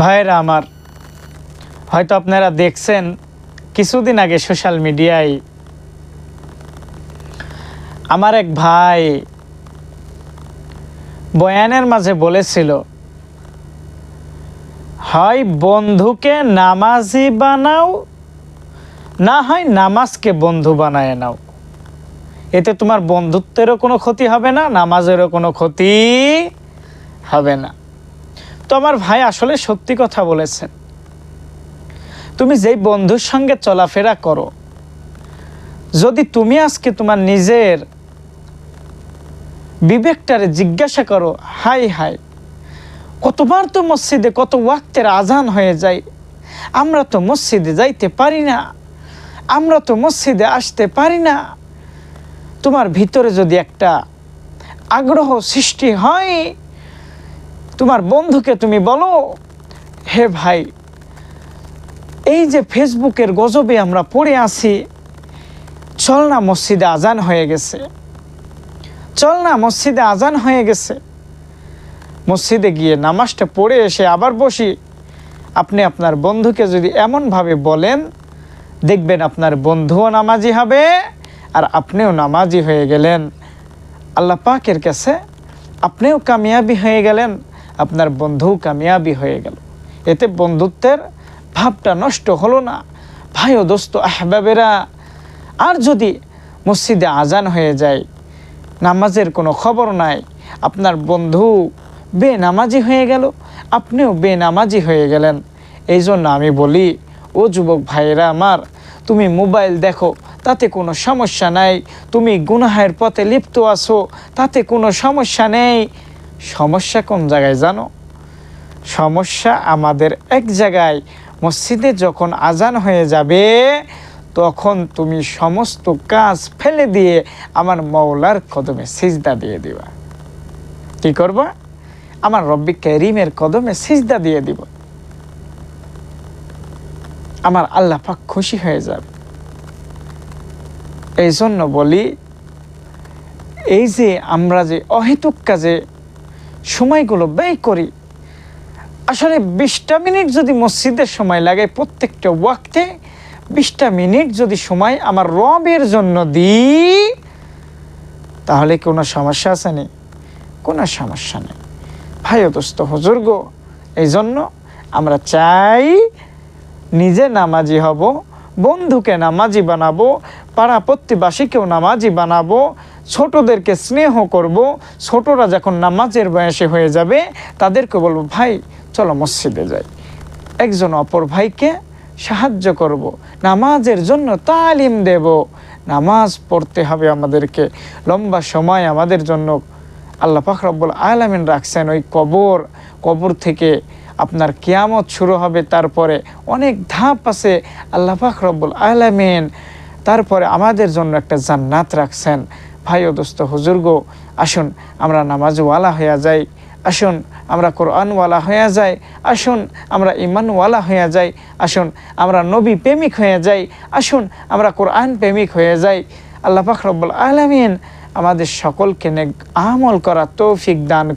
ভাইয়েরা আমার, হয়তো আপনারা দেখছেন কিছুদিন আগে সোশ্যাল মিডিয়ায় আমার এক ভাই বয়ানের মাঝে বলেছিল, হয় বন্ধুকে নামাজি বানাও, না হয় নামাজকে বন্ধু বানায় নাও। এতে তোমার বন্ধুত্বেরও কোনো ক্ষতি হবে না, নামাজেরও কোনো ক্ষতি হবে না। তো আমার ভাই আসলে সত্যি কথা বলেছেন। তুমি যেই বন্ধুর সঙ্গে চলাফেরা করো, যদি তুমি আজকে তোমার নিজের বিবেকটারে জিজ্ঞাসা করো, হাই হাই, কতবার তো মসজিদে কত ওয়াক্তের আজান হয়ে যায়, আমরা তো মসজিদে যাইতে পারি না, আমরা তো মসজিদে আসতে পারি না, তোমার ভিতরে যদি একটা আগ্রহ সৃষ্টি হয় তোমার বন্ধুকে তুমি বলো, হে ভাই, এই যে ফেসবুকের গজবে আমরা পড়ে আছি, চল না মসজিদে আজান হয়ে গেছে। চল না মসজিদে আজান হয়ে গেছে। মসজিদে গিয়ে নামাজটা পড়ে এসে আবার বসি। আপনি আপনার বন্ধুকে যদি এমনভাবে বলেন, দেখবেন আপনার বন্ধুও নামাজি হবে আর আপনিও নামাজি হয়ে গেলেন। আল্লাহ পাকের কাছে আপনিও কামিয়াবি হয়ে গেলেন। আপনার বন্ধু কামিয়াবি হয়ে গেল। এতে বন্ধুত্বের ভাবটা নষ্ট হলো না। ভাই ও দোস্ত আহবাবেরা, আর যদি মসজিদে আজান হয়ে যায়, নামাজের কোনো খবর নাই, আপনার বন্ধু বেনামাজি হয়ে গেল, আপনিও বেনামাজি হয়ে গেলেন। এই জন্য আমি বলি, ও যুবক ভাইয়েরা আমার, তুমি মোবাইল দেখো, তাতে কোনো সমস্যা নাই। তুমি গুনাহের পথে লিপ্ত আছো, তাতে কোনো সমস্যা নেই। সমস্যা কোন জায়গায় জানো? সমস্যা আমাদের এক জায়গায় মসজিদে যখন আজান হয়ে যাবে, তখন তুমি সমস্ত কাজ ফেলে দিয়ে আমার মৌলার কদমে সিজদা দিয়ে দিবা। কি করবা? আমার রব্বি করিমের কদমে সিজদা দিয়ে দিব। আমার আল্লাহ পাক খুশি হয়ে যাবে। এই জন্য বলি, এই যে আমরা যে অহেতুক কাজে সময়গুলো ব্যয় করি। আসলে বিশটা মিনিট যদি মসজিদের সময় লাগে প্রত্যেকটা ওয়াক্তে, বিশটা মিনিট যদি সময় আমার রবের জন্য দিই, তাহলে কোনো সমস্যা আছে নেই কোনো সমস্যা নেই। ভাই দোস্ত হুজুর্গ এই জন্য আমরা চাই নিজে নামাজি হব, বন্ধুকে নামাজি বানাবো পাড়া প্রতিবাসীকেও নামাজি বানাবো ছোটদেরকে স্নেহ করব, ছোটরা যখন নামাজের বয়সে হয়ে যাবে, তাদেরকে বলব, ভাই, চলো মসজিদে যাই। একজন অপর ভাইকে সাহায্য করব। নামাজের জন্য তালিম দেব। নামাজ পড়তে হবে আমাদেরকে। লম্বা সময় আমাদের জন্য আল্লাহ পাক রব্বুল আলামিন রাখছেন ওই কবর। কবর থেকে আপনার কিয়ামত শুরু হবে। তারপরে অনেক ধাপ আছে। আল্লাহ পাক রব্বুল আলামিন তারপরে আমাদের জন্য একটা জান্নাত রাখছেন। ভাই ও দোস্ত, হুজুর্গ, আসুন, আমরা নামাজওয়ালা হইয়া যাই। আসুন, আমরা কোরআনওয়ালা হইয়া যাই। আসুন, আমরা ইমানওয়ালা হইয়া যাই। আসুন, আমরা নবী প্রেমিক হয়ে যাই। আসুন, আমরা কোরআন প্রেমিক হয়ে যাই। আল্লাহ পাক রব্বুল আলমিন আমাদের সকলকে আমল করা তৌফিক দান।